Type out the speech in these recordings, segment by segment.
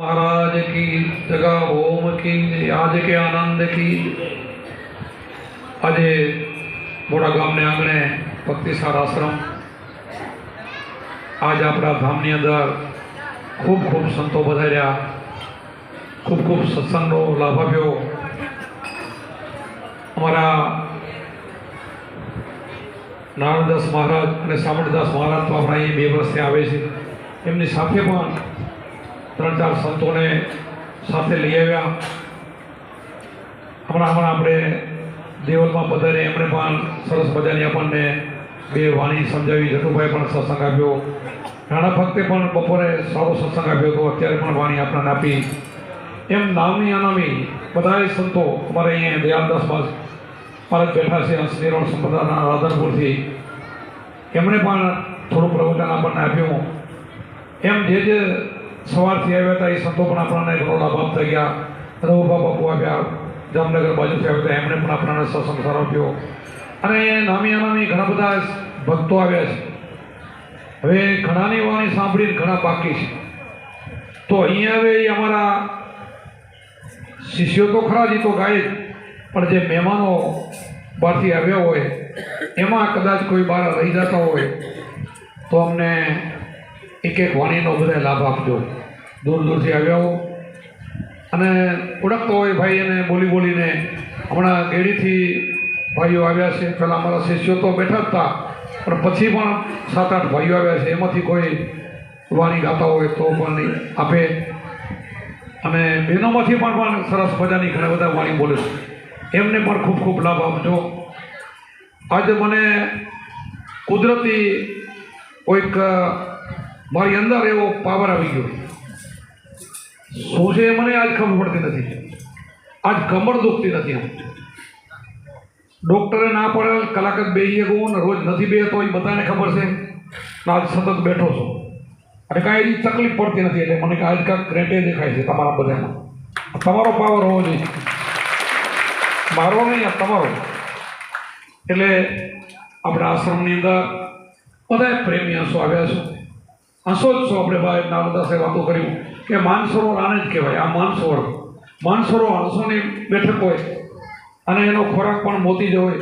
महाराज की जगह ओम की आज के आनंद की આજે મોટા ગામને આંગણે ભક્તિસાર આશ્રમ આજ આપણા ધામની અંદર ખૂબ ખૂબ સંતો વધાર્યા ખૂબ ખૂબ સત્સંગનો લાભ આપ્યો અમારા નારાયણદાસ મહારાજ અને સામળદાસ મહારાજ તો આપણા અહીં બે વર્ષથી આવે છે એમની સાથે પણ ત્રણ ચાર સંતોને સાથે લઈ આવ્યા. હમણાં હમણાં આપણે દેવલમાં બધાને એમણે પણ સરસ મજાની આપણને બે વાણી સમજાવી. જટુભાઈ પણ સત્સંગ આપ્યો. રાણા ભક્તે પણ બપોરે સારો સત્સંગ આપ્યો હતો. અત્યારે પણ વાણી આપણને આપી. એમ નામની અનામી બધાએ સંતો અમારે અહીંયા દયાલદાસ ભારત બેઠા છે અંશનિરોણ સંપ્રદાયના રાધનપુરથી. એમણે પણ થોડું પ્રવચન આપણને આપ્યું. એમ જે જે સવારથી આવ્યા હતા, એ સંતો પણ આપણને ઘણો લાભ આપતા ગયા. રઘુભા બાપુ આવ્યા, જામનગર બાજુથી આવ્યા હતા, એમણે પણ આપણને સત્સંગ સારો આપ્યો. અને નામી ઘણા બધા ભક્તો આવ્યા છે. હવે ઘણાની વાણી સાંભળીને ઘણા બાકી છે. તો અહીંયા હવે અમારા શિષ્યો તો ખરા જ તો ગાય જ, પણ જે મહેમાનો બહારથી આવ્યા હોય, એમાં કદાચ કોઈ બહાર રહી જતા હોય, તો અમને એક એક વાણીનો બધા લાભ આપજો. દૂર દૂરથી આવ્યા હો. અને ઓળખતો હોય ભાઈ એને બોલી બોલીને. હમણાં ગેડીથી ભાઈઓ આવ્યા છે. પહેલાં અમારા શિષ્યો તો બેઠા જ હતા પણ પછી પણ સાત આઠ ભાઈઓ આવ્યા છે. એમાંથી કોઈ વાણી ગાતા હોય તો પણ આપે. અને બહેનોમાંથી પણ પણ સરસ મજાની ઘણા બધા વાણી બોલે છે. એમને પણ ખૂબ ખૂબ લાભ આપજો. આજે મને કુદરતી કોઈક મારી અંદર એવો પાવર આવી ગયો. શું છે મને આજ ખબર પડતી નથી. આજ કમર દુખતી નથી એમ ડૉક્ટરે ના પડે કલાક જ બેસીએ ગયું ને રોજ નથી બે તો એ બધાને ખબર છે. આજ સતત બેઠો છું. અને કાંઈ એની તકલીફ પડતી નથી, એટલે મને આજ કાંઈક ક્રેટે દેખાય છે તમારા બધામાં. તમારો પાવર હોવો જોઈએ. મારો નહીં તમારો. એટલે આપણા આશ્રમની અંદર બધા પ્રેમી હંસો આવ્યા છે. છો આપણે ભાઈ નારદાસે વાતો કર્યું કે માનસરોવર આને જ કહેવાય, આ માનસરોવર. માનસરોવર હંસોની બેઠક હોય અને એનો ખોરાક પણ મોતી જ હોય.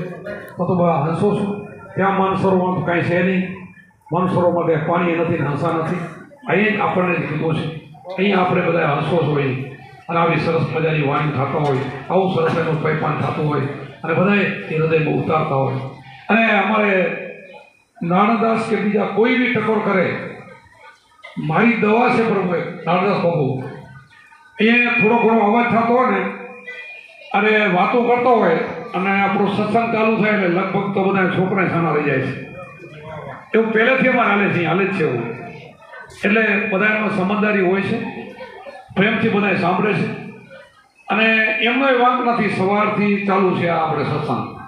તો તો બા, હંસો શું? ત્યાં માનસરોવરમાં તો કાંઈ છે નહીં. માનસરોવરમાં ત્યાં પાણી નથી ને હંસા નથી. અહીંયા જ આપણને કીધું છે. અહીંયા આપણે બધા હંસો હોય અને આવી સરસ મજાની વાણી થતા હોય. આવું સરસ એનું પૈપાન થતું હોય. અને બધાએ એ હૃદયમાં ઉતારતા હોય. અને અમારે નાણદાસ કે બીજા કોઈ બી ટકોર કરે મારી દવા છે પ્રભુએ નારદાસ બાબુ અહીંયા થોડો ઘણો અવાજ થતો હોય ને, અને વાતો કરતો હોય, અને આપણો સત્સંગ ચાલુ થાય એટલે લગભગ તો બધા છોકરા છાના રહી જાય છે. એવું પહેલેથી અમારે હાલે છે હાલે જ છે એવું. એટલે બધા એમાં સમજદારી હોય છે, પ્રેમથી બધા સાંભળે છે. અને એમનો એ વાંક નથી, સવારથી ચાલુ છે આ આપણે સત્સંગ.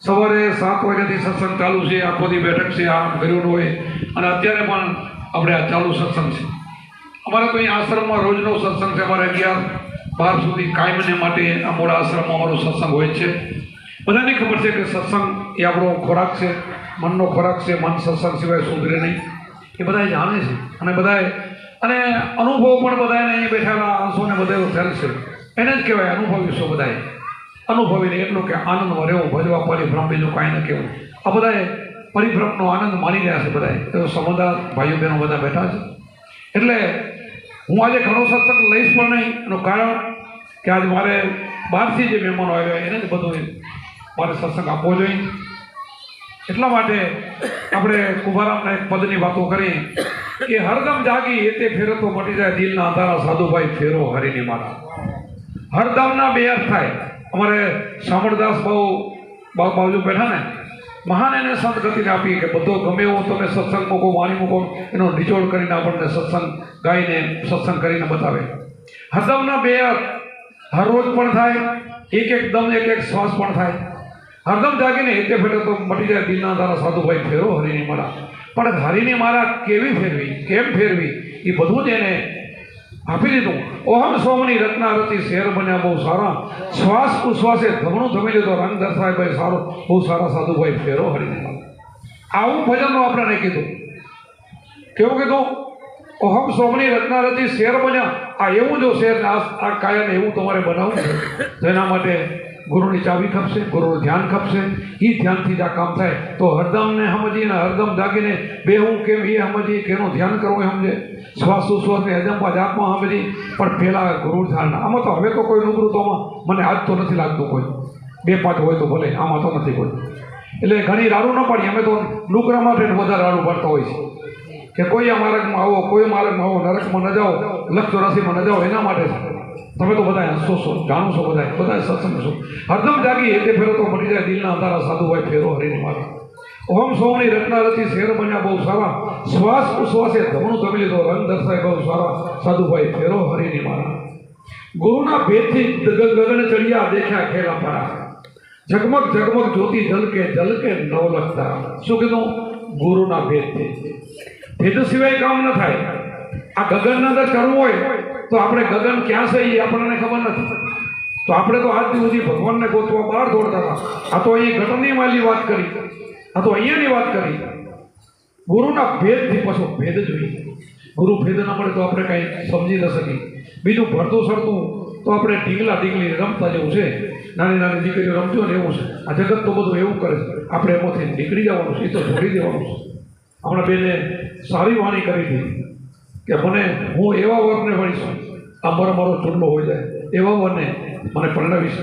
સવારે સાત વાગ્યાથી સત્સંગ ચાલુ છે, આખો બેઠક છે, આમ કર્યું હોય. અને અત્યારે પણ આપણે આ ચાલુ સત્સંગ છે. અમારે તો અહીં આશ્રમમાં રોજનો સત્સંગ છે. અમારે અગિયાર બાર સુધી કાયમને માટે મોડા આશ્રમમાં અમારો સત્સંગ હોય છે. બધાને ખબર છે કે સત્સંગ એ આપણો ખોરાક છે. મનનો ખોરાક છે. મન સત્સંગ સિવાય સુધરે નહીં. એ બધાએ જાણે છે. અને બધાએ અને અનુભવ પણ બધાને અહીં બેઠેલા અંશોને બધા થયેલ છે. એને જ કહેવાય અનુભવીશું બધાએ. અનુભવીને એટલું કે આનંદમાં રહેવું, ભજવા પરિભ્રમ બીજું કાંઈ ન કહેવું. આ બધાએ પરિભ્રમનો આનંદ માણી રહ્યા છે બધાએ એવો સમજદાર ભાઈઓ બહેનો બધા બેઠા છે. એટલે હું આજે ઘણો સત્સંગ લઈશ પણ નહીં. એનું કારણ કે આજે મારે બહારથી જે મહેમાનો આવ્યા એને જ બધું મારે સત્સંગ આપવો જોઈએ. એટલા માટે આપણે કુભારામના એક પદની વાતો કરી. કે હરદમ જાગી તે ફેરો તો મટી જાય દિલના અંધારા સાધુભાઈ ફેરો હરિની મારા હરદમના બે અર્થ થાય. અમારે સામળદાસ બહુ બાજુ બેઠા ને મહાન એને સદગતિને ગતિને આપી કે બધો ગમે એવો તમે સત્સંગ મૂકો, વાણી મૂકો, એનો નિચોડ કરીને આપણને સત્સંગ ગાઈને સત્સંગ કરીને બતાવે. હદમના બે હરરોજ પણ થાય, એક એક દમ, એક એક શ્વાસ પણ થાય. હરદમ જાગીને હેતે ફેરે તો મટી જાય દિલના તારા સાધુભાઈ ફેરો હરિની મારા પણ હરિની મારા કેવી ફેરવી? કેમ ફેરવી? એ બધું જ એને આપી દીધું. ઓહમ સોમની રચી શેર બન્યા બહુ સારા. શ્વાસ ઉશ્વાસે ધમણું ધમી લીધો. રંગ દર્શાય સારો, બહુ સારા સાધુભાઈ ફેરો હરી આવું ભજનનું આપણને કીધું. કેવું કીધું? ઓહમ સોમની રચી શેર બન્યા. આ એવું જો ને આ કાયમ એવું તમારે બનાવવું છે. તો માટે ગુરુની ચાવી ખપશે, ગુરુનું ધ્યાન ખપશે એ ધ્યાનથી જ આ કામ થાય. તો હરદમને સમજીને હરદમ જાગીને બે હું કેમ એ સમજી કેનું ધ્યાન કરવું એ સમજે શ્વાસ સુશ્વાસને હજમ પાછ આત્મા સમજી પણ પહેલાં ગુરુ ધ્યાન આમાં તો હવે તો કોઈ તો મને આજ તો નથી લાગતું કોઈ. બે પાંચ હોય તો ભલે, આમાં તો નથી કોઈ. એટલે ઘણી રાડું ન પાડીએ. અમે તો નુકરા માટે વધારે રાડું પાડતા હોય છે. કે કોઈ આ માર્ગમાં આવો, કોઈ માર્ગમાં આવો, નરકમાં ન જાઓ લક્ષ ચોરાસીમાં ન જાઓ, એના માટે છે તમે તો બધા હસો છો જાણો છો બધા બધા સત્સંગ છો. હરદમ જાગી એટલે ફેરો તો મટી જાય, દિલના અંધારા સાધુભાઈ ફેરો હરીને મારા. ઓમ સૌની રચના રચી શેર બન્યા બહુ સારા. શ્વાસ ઉશ્વાસે ધમણું ધમી લીધો, રંગ દર્શાય બહુ સારા. સાધુભાઈ ફેરો હરીની મારા. ગુરુના ભેદથી ગગ- ગગન ચડિયા દેખ્યા ખેલા પરા. જગમગ જગમગ જ્યોતિ જલકે જલકે નવ લખતા શું કીધું? ગુરુના ભેદથી. ભેદ સિવાય કામ ન થાય. આ ગગનના અંદર કરવું હોય તો આપણે ગગન ક્યાં છે એ આપણને ખબર નથી. તો આપણે તો આજ સુધી ભગવાનને ગોતવા બહાર દોડતા હતા. આ તો અહીં ઘટની માલી વાત કરી. આ તો અહીંયાની વાત કરી. ગુરુના ભેદથી પાછો ભેદ જોઈએ. ગુરુ ભેદ ના મળે તો આપણે કાંઈ સમજી ન શકીએ. બીજું ભરતું સરતું તો આપણે ઢીંગલા ઢીંગલી રમતા જેવું છે. નાની નાની દીકરીઓ રમતી હોય ને એવું છે. આ જગત તો બધું એવું કરે છે. આપણે એમાંથી નીકળી જવાનું છે, એ તો છોડી દેવાનું છે. હમણાં બેને સારી વાણી કરી હતી કે મને હું એવા વર્ગને ભણીશ આ મારો ચૂંટલો હોય જાય. એવા મને મને પરણાવીશ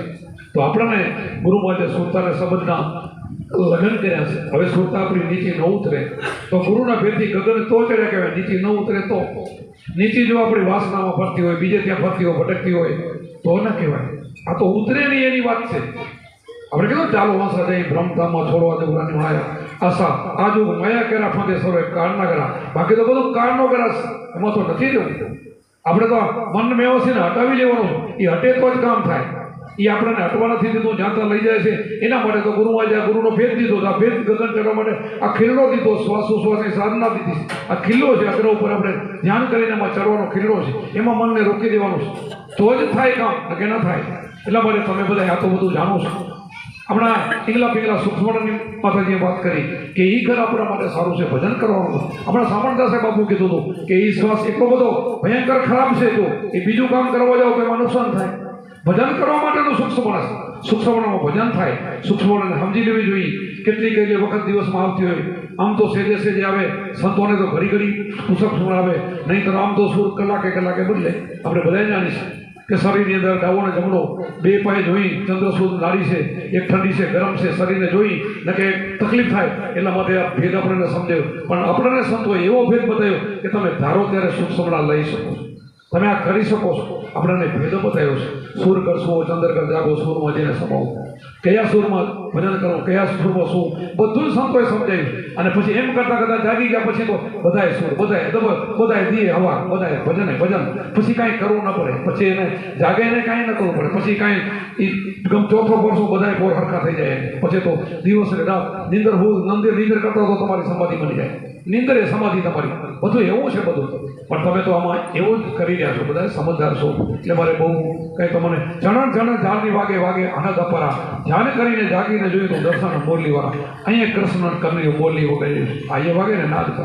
તો આપણને ગુરુ માટે સુરતાના સંબંધના લગ્ન કર્યા છે. હવે સુરતા આપણી નીચે ન ઉતરે. તો ગુરુના ભેદથી ગગન તો ચડ્યા કહેવાય. નીચે ન ઉતરે તો. નીચે જો આપણી વાસનામાં ફરતી હોય, બીજે ત્યાં ફરતી હોય, ભટકતી હોય, તો ન કહેવાય. આ તો ઉતરે નહીં એની વાત છે. આપણે કીધું ચાલો વાંસા જઈ ભ્રમધામમાં છોડવા દેવરાની માયા. આશા આજુ માયા કર્યા ફાંદે સર્વે, કાળના કરા બાકી તો બધું કાળનો કરાશ એમાં તો નથી જવું. આપણે તો મન મેવો છે ને હટાવી લેવાનું. એ હટે તો જ કામ થાય. એ આપણને હટવા નથી દીધું જાતા લઈ જાય છે. એના માટે તો ગુરુ આજે ગુરુનો ભેદ દીધો આ ભેદ ગગન કરવા માટે આ ખીલ્લો દીધો શ્વાસ ઉશ્વાસની સાધના દીધી. આ ખીલ્લો છે અગ્ર ઉપર આપણે ધ્યાન કરીને એમાં ચડવાનો ખીલ્લો છે. એમાં મનને રોકી દેવાનું છે. તો જ થાય કામ કે ન થાય. એટલા માટે તમે બધા આ તો બધું જાણો છો. હમણાં પિંગલા પિંગલા સુખમણની માતાજીએ વાત કરી કે એ ઘર આપણા માટે સારું છે, ભજન કરવાનું હમણાં સામણદાસે બાપુ કીધું હતું કે એ શ્વાસ એટલો બધો ભયંકર ખરાબ છે જો એ બીજું કામ કરવા જાઓ તો એમાં નુકસાન થાય. ભજન કરવા માટેનું સૂક્ષ્મણ છે સૂક્ષ્મણમાં ભજન થાય. સૂક્ષ્મણને સમજી લેવી જોઈએ. કેટલી કેટલી વખત દિવસમાં આવતી હોય. આમ તો સેજે સેજે આવે, સંતોને તો ઘડી ઘડી પુસ્તક આવે નહીં તો આમ તો સુર કલાકે કલાકે બદલે. આપણે બધાય જાણીશું. કે શરીરની અંદર ડાવો ને જમણો બે પાયે જોઈ ચંદ્રસૂદ નાળી છે, એક ઠંડી છે, ગરમ છે, શરીરને જોઈ ને કે તકલીફ થાય એટલા માટે આ ભેદ આપણને સમજાયો. પણ આપણને સંતોએ એવો ભેદ બતાવ્યો કે તમે ધારો ત્યારે સુખ સમળા લઈ શકો તમે આ કરી શકો છો. આપણને ભેદો બતાવ્યો છે. સુર કરશો, ચંદ્ર કર જાગો, સુરમાં જઈને સમાવો. કયા સુરમાં? ભજન કરો, કયા સુરમાં શું? બધું સંતોએ સમજાયું અને પછી એમ કરતા કરતા જાગી ગયા પછી તો બધાએ સુર, બધાએ દબર બધાએ દીએ, હવા, બધાએ ભજને, ભજન. પછી કાંઈ કરવું ન પડે. પછી એને જાગે એને કાંઈ ન કરવું પડે. પછી કાંઈ એ ગમ ચોથો વર્ષો બધાએ પોર હરખા થઈ જાય. પછી તો દિવસ રાત નીંદર હું નંદિર નીંદર કરતા તો તમારી સમાધિ બની જાય. નીંદર સમાધિ તમારી. બધું એવું છે બધું. પણ તમે તો આમાં એવું જ કરી રહ્યા છો. બધા સમજદાર છો. એટલે મારે બહુ કંઈ તમને જણન જણન ઝાડની વાગે વાગે આનંદ અપરા ધ્યાન કરીને જાગીને જોયું તો દર્શન મોરલી વાળા. અહીંયા કૃષ્ણ કરણી મોરલી વગેરે આ વાગે ને નાદ કર.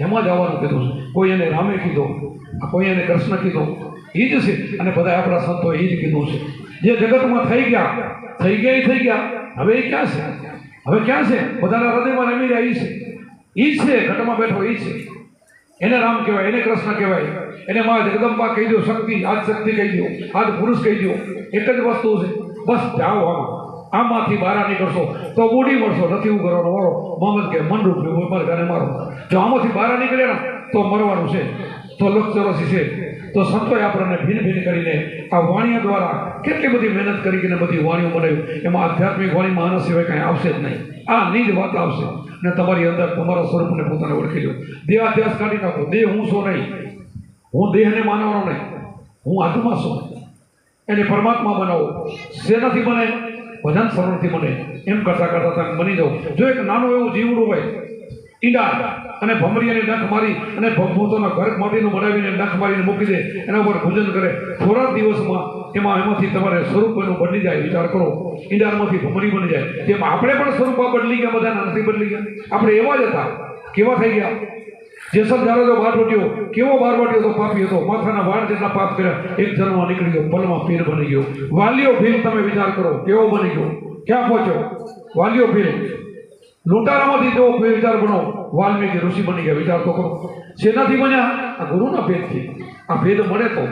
એમાં જ આવવાનું કીધું છે. કોઈ એને રામે કીધો કોઈ એને કૃષ્ણ કીધો એ જ છે. અને બધા આપણા સંતોએ એ જ કીધું છે. જે જગતમાં થઈ ગયા થઈ ગયા થઈ ગયા. હવે એ ક્યાં છે? હવે ક્યાં છે? બધાના હૃદયમાં રમી રહ્યા છે. ઈ છે, ઘટમાં બેઠો એ છે. એને રામ કહેવાય, એને કૃષ્ણ કહેવાય. એને માં જગદંબા કહી દો શક્તિ, આજ શક્તિ કહી દો આજ પુરુષ કહી દો એક જ વસ્તુ છે, બસ જાઓ આમાં. આમાંથી બહાર નીકળશો તો બુડી મળશો, નથી હું કરવાનો વાળો મોહમ્મદ કે, મન રૂપ લેવું મારે ઘરે મારો. જો આમાંથી બહાર નીકળ્યા ને, તો મરવાનું છે. તો લક્ષ છે. તો સંતોએ આપણને ભીન ભીન કરીને આ વાણીઓ દ્વારા કેટલી બધી મહેનત કરીને બધી વાણીઓ બનાવી. એમાં આધ્યાત્મિક વાણી માનસ સિવાય કાંઈ આવશે જ નહીં. આ નિજ વાત આવશે. ને તમારી અંદર તમારા સ્વરૂપને પોતાને ઓળખી લો. દેહાધ્યાસ કાઢી નાખો. દેહ હું છું નહીં. હું દેહને માનવાનો નહીં. હું આત્મા છું. એને પરમાત્મા બનાવો. શેનાથી બને? ભજન સરળથી બને. એમ કરતાં કરતાં તમે બની જાઓ. જો એક નાનું એવું જીવડું હોય ઈંડા. અને ભમરી અને નખ મારી અને પોતાના ઘર માટીનું બનાવીને નખ મારીને મૂકી દે. એના ઉપર ભોજન કરે. થોડા દિવસમાં એમાં એમાંથી તમારે સ્વરૂપ બદલી જાય. વિચાર કરો. ઈંડામાંથી ભમરી બની જાય. તેમ આપણે પણ સ્વરૂપ આ બદલી ગયા, બધાના નથી બદલી ગયા. આપણે એવા જ હતા. કેવા થઈ ગયા? જેસલ જાડો બાર વટ્યો કેવો બારવટીયો તો પાપી હતો. માથાના વાળ જેટલા પાપ કર્યા, એક જન્મ નીકળી ગયો પલમાં પીર બની ગયો. વાલીઓ ભીલ તમે વિચાર કરો. કેવો બની ગયો? ક્યાં પહોંચ્યો? વાલીઓ ભીલ. લૂંટારામાંથી તેઓ વિચાર બનો, વાલ્મીકી ઋષિ બની ગયા, વિચાર તો કરો. શેનાથી બન્યા? આ ગુરુના ભેદથી. આ ભેદ મળે તો.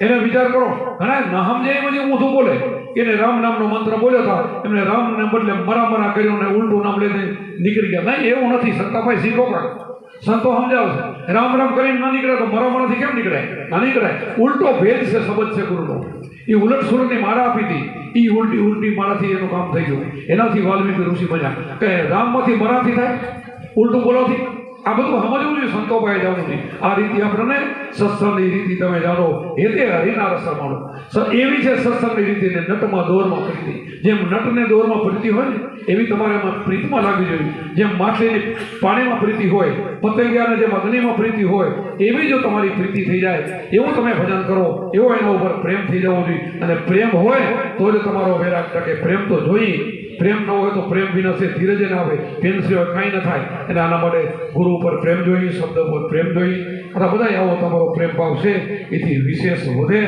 એને વિચાર કરો. ઘણા ન સમજે એમ ઊંધું બોલે. એને રામ નામનો મંત્ર બોલ્યો હતા એમને રામને બદલે મરા મરા કર્યું ને ઉલટું નામ લઈને નીકળી ગયા. નહીં એવું નથી. સંતાભાઈ શીખો પણ સંતો સમજાવશે રામ રામ કરીને ના નીકળે તો મરા મરાથી કેમ નીકળે? ના નીકળે. ઉલટો ભેદ છે શબ્દ છે ગુરુનો. એ ઉલટ સુરની માળા આપી હતી. એ ઉલટી ઉલટી માળાથી એનું કામ થઈ ગયું. એનાથી વાલ્મીકી ઋષિ મજા કે રામમાંથી મરાથી થાય? ઉલટું બોલોથી આ બધું સમજવું જોઈએ સંતો જવું નહીં આ રીતિ આપણને સત્સંગની રીતિ તમે જાણો એ તે હરિના રસ માણો એવી છે સત્સંગની રીતિને નટમાં દોરમાં પ્રીતિ જેમ નટને દોરમાં પ્રીતિ હોય ને, એવી તમારે એમાં પ્રીતમાં લાગવી જોઈએ. જેમ માછલીની પાણીમાં પ્રીતિ હોય, પતંગિયાને જેમ અગ્નિમાં પ્રીતિ હોય, એવી જો તમારી પ્રીતિ થઈ જાય, એવું તમે ભજન કરો, એવો એના ઉપર પ્રેમ થઈ જવો જોઈએ. અને પ્રેમ હોય, તો જ તમારો વૈરાગ ટકે. પ્રેમ તો જોઈએ. પ્રેમ ન હોય તો પ્રેમ વિના છે ધીરજ ના આવે પ્રેમ સિવાય કાંઈ ન થાય. અને આના માટે ગુરુ ઉપર પ્રેમ જોઈએ, શબ્દ ઉપર પ્રેમ જોઈએ. અને બધા આવો તમારો પ્રેમ ભાવ છે. એથી વિશેષ વધે.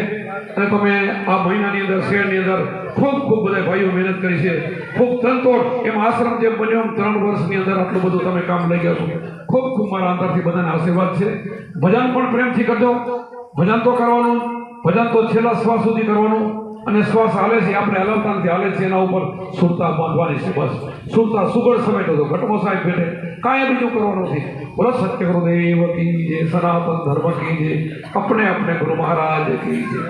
અને તમે આ મહિનાની અંદર, શહેરની અંદર ખૂબ ખૂબ બધા ભાઈઓ મહેનત કરી છે. ખૂબ તનતોડ એમ આશ્રમ જેમ બન્યો એમ ત્રણ વર્ષની અંદર આટલું બધું તમે કામ લઈ ગયા છો. ખૂબ ખૂબ મારા અંતરથી બધાને આશીર્વાદ છે. ભજન પણ પ્રેમથી કરજો. ભજન તો કરવાનું, ભજન તો છેલ્લા શ્વાસ સુધી કરવાનું. અને શ્વાસ હાલે છે, આપણે હલવતાથી હાલે છે, એના ઉપર સુરતા બાંધવાની છે, બસ. સુરતા સુગર સમેટો તો ઘટમો સાહેબ ભેટે કાંઈ બીજું કરવાનું નથી. બોલો સત્યગુરુ દેવ કી જે સનાતન ધર્મ કી જે અપને અપને ગુરુ મહારાજ કી જે